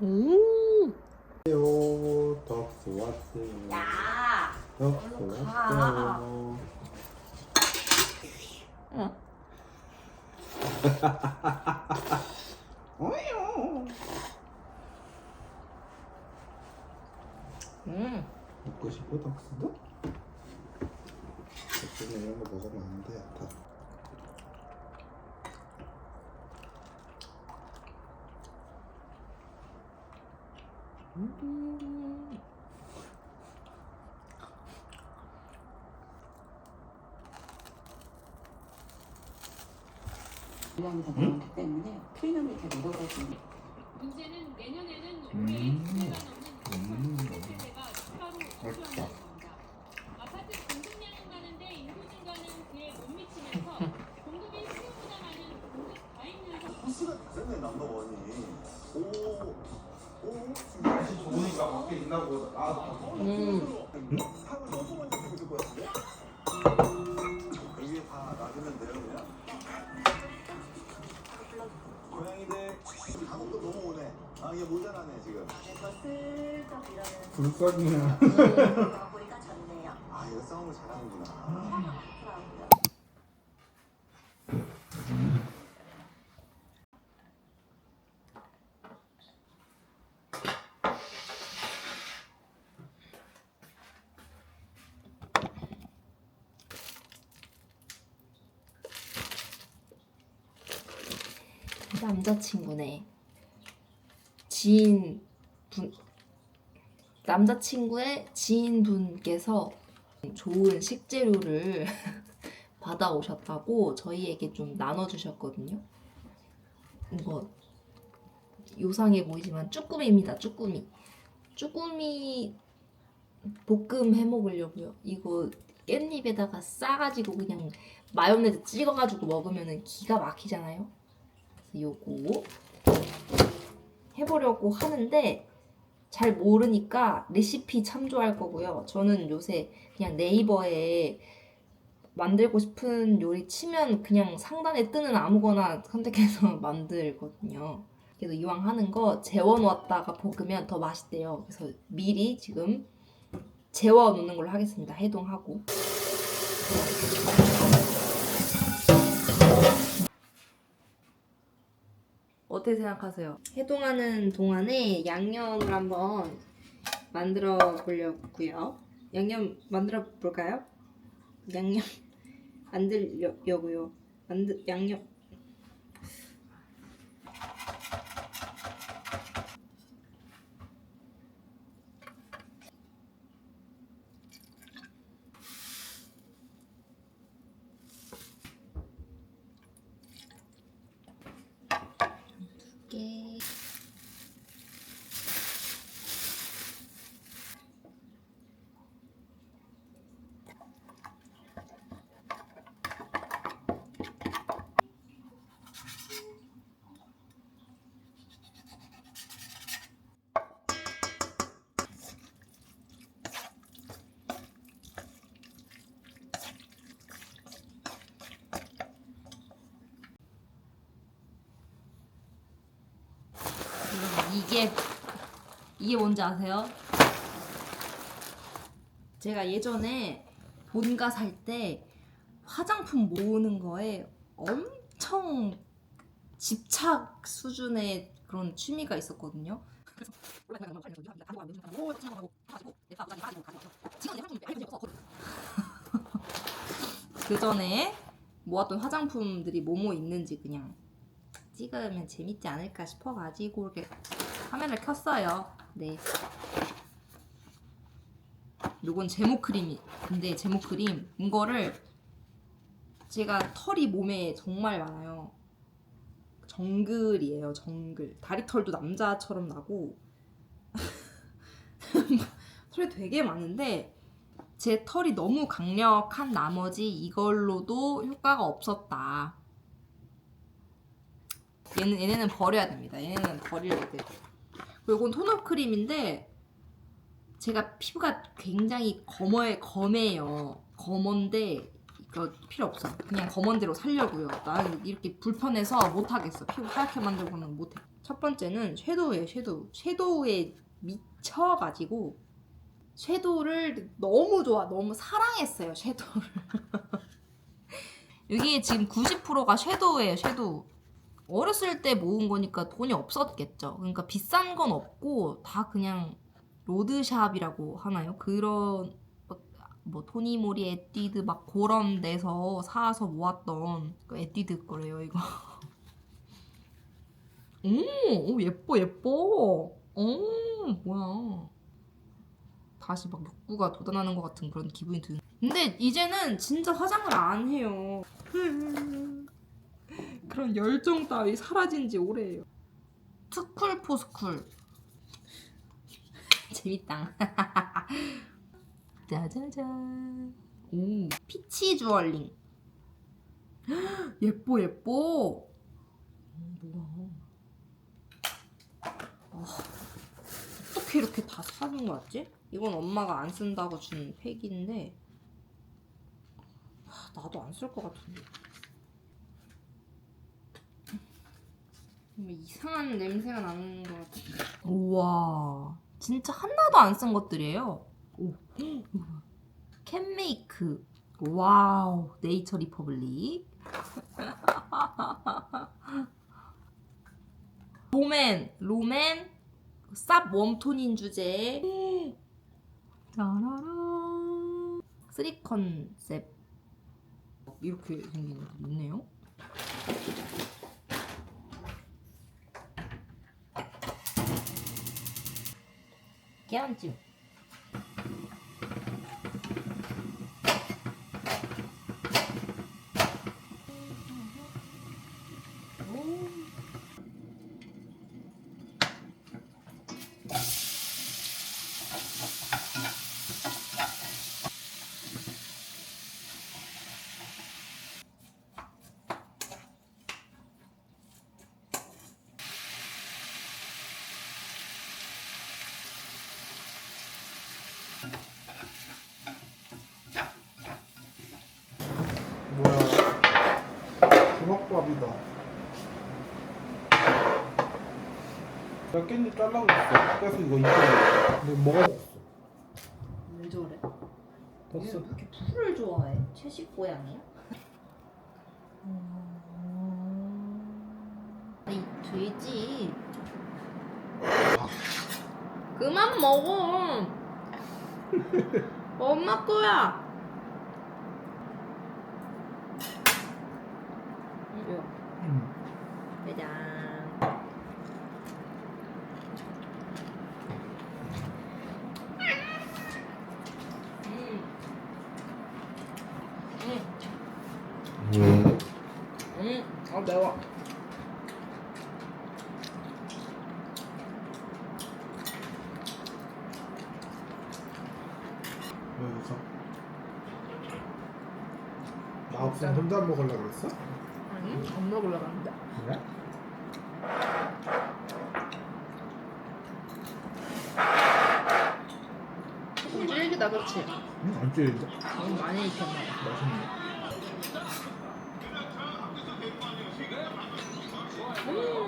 음. 요 덕스 왔어요. 야. 얼른 가. 왔어요. 응. 음. 먹고 싶어 덕스도? 덕스는 이런 거 먹으면 안 돼. 다. 음. 물량에서 나오기 때문에 프리미엄이 이렇게 내려가지고 문제는 내년에는 올해 음. 2배가 넘는 음. 60세 세대가 추가로 맛있다. 거주한다는 겁니다. 아파트 공급량은 많은데 인구 증가는 그에 못 미치면서 공급이 생각보다 많은 공급 과잉 현상 오, 오, 날씨 좋으니까 밖에. 음. 쓰고 있을 것 같은데? 여기에 다 놔두면 돼요 그냥? 고양이들 한국도 너무 오네 아 이게 모자라네 지금 불쌍해. 보니까 좋네요. 아 이거 싸움을 잘하는구나 남자친구네. 지인 분 남자친구의 지인분께서 좋은 식재료를 받아오셨다고 저희에게 좀 나눠주셨거든요. 이거 요상해 보이지만 쭈꾸미입니다. 쭈꾸미. 쭈꾸미 볶음 해 먹으려고요. 이거 깻잎에다가 싸가지고 그냥 마요네즈 찍어가지고 먹으면 기가 막히잖아요. 요거 해보려고 하는데 잘 모르니까 레시피 참조할 거고요. 저는 요새 그냥 네이버에 만들고 싶은 요리 치면 그냥 상단에 뜨는 아무거나 선택해서 만들거든요. 그래서 이왕 하는 거 재워놓았다가 볶으면 더 맛있대요. 그래서 미리 지금 재워놓는 걸로 하겠습니다. 해동하고. 어떻게 생각하세요? 해동하는 동안에 양념을 한번 만들어 보려고요. 양념 만들어 볼까요? 양념 만들려고요. 만들 양념 게 이게 이게 뭔지 아세요? 제가 예전에 본가 살 때 화장품 모으는 거에 엄청 집착 수준의 그런 취미가 있었거든요. 그 전에 모았던 화장품들이 뭐뭐 있는지 그냥 찍으면 재밌지 않을까 싶어가지고 이렇게 화면을 켰어요. 네. 요건 제모 크림이. 근데 제모 크림 이거를 제가 털이 몸에 정말 많아요. 정글이에요. 정글. 다리 털도 남자처럼 나고 털이 되게 많은데 제 털이 너무 강력한 나머지 이걸로도 효과가 없었다. 얘는 얘네는 버려야 됩니다. 얘네는 버려야 이건 톤업 크림인데 제가 피부가 굉장히 검어에 검해요. 검은데 이거 필요 없어. 그냥 검은 대로 살려고요. 나 이렇게 불편해서 못 하겠어. 피부 하얗게 만들고는 못 해. 첫 번째는 섀도우예요. 섀도우. 섀도우에 미쳐가지고 섀도우를 너무 좋아. 너무 사랑했어요. 섀도우를. 여기 지금 90%가 섀도우예요. 섀도우. 어렸을 때 모은 거니까 돈이 없었겠죠. 그러니까 비싼 건 없고 다 그냥 로드샵이라고 하나요? 그런 뭐, 뭐 토니모리 에뛰드 막 그런 데서 사서 모았던 그 에뛰드 거래요 이거. 오, 오 예뻐 예뻐. 오 뭐야. 다시 막 욕구가 돋아나는 것 같은 그런 기분이 드는. 근데 이제는 진짜 화장을 안 해요. 그런 열정 따위 사라진 지 오래예요. 투쿨 포스쿨. 재밌다. 짜자잔. 오, 피치 주얼링. 예뻐 예뻐. 음, 뭐야? 아, 어떻게 이렇게 다 사는 거였지? 이건 엄마가 안 쓴다고 준 팩인데 아, 나도 안 쓸 것 같은데. 이상한 냄새가 나는 것 같아. 우와, 진짜 하나도 안 쓴 것들이에요. 오, 캔메이크. 와우, 네이처 리퍼블릭. 로맨, 로맨, 쌉 웜톤인 주제. 짜라란. 쓰리 컨셉. 이렇게 생긴 것도 있네요. કેમ છું 내가 깻잎 잘라고 했어. 그래서 이거 이쁘게 근데 먹어봤어. 왜 저래? 됐어. 왜 이렇게 풀을 좋아해? 채식 고양이야? 아이 돼지. 그만 먹어. 엄마 거야. 이거 응. 짜잔 음. 음. 음, 아 매워. 왜 웃어? 나 없으면 혼자 먹으려고 그랬어? 아니, 안 먹으려고 합니다. 그래? 조금 질기다, 그렇지? 응, 안 찔린데? 너무 많이 익혔나 봐. 맛있네 음.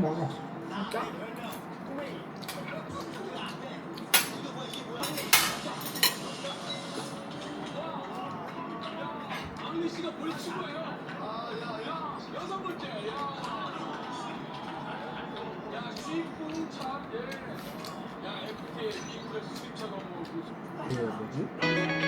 먹어 진짜? 씨가 뭘 친거예요 아 야 야 여섯 번째 야 야, 수입군 참, 예. 야, FTA 미국에서 수입차 넘어오고. 이거 뭐지?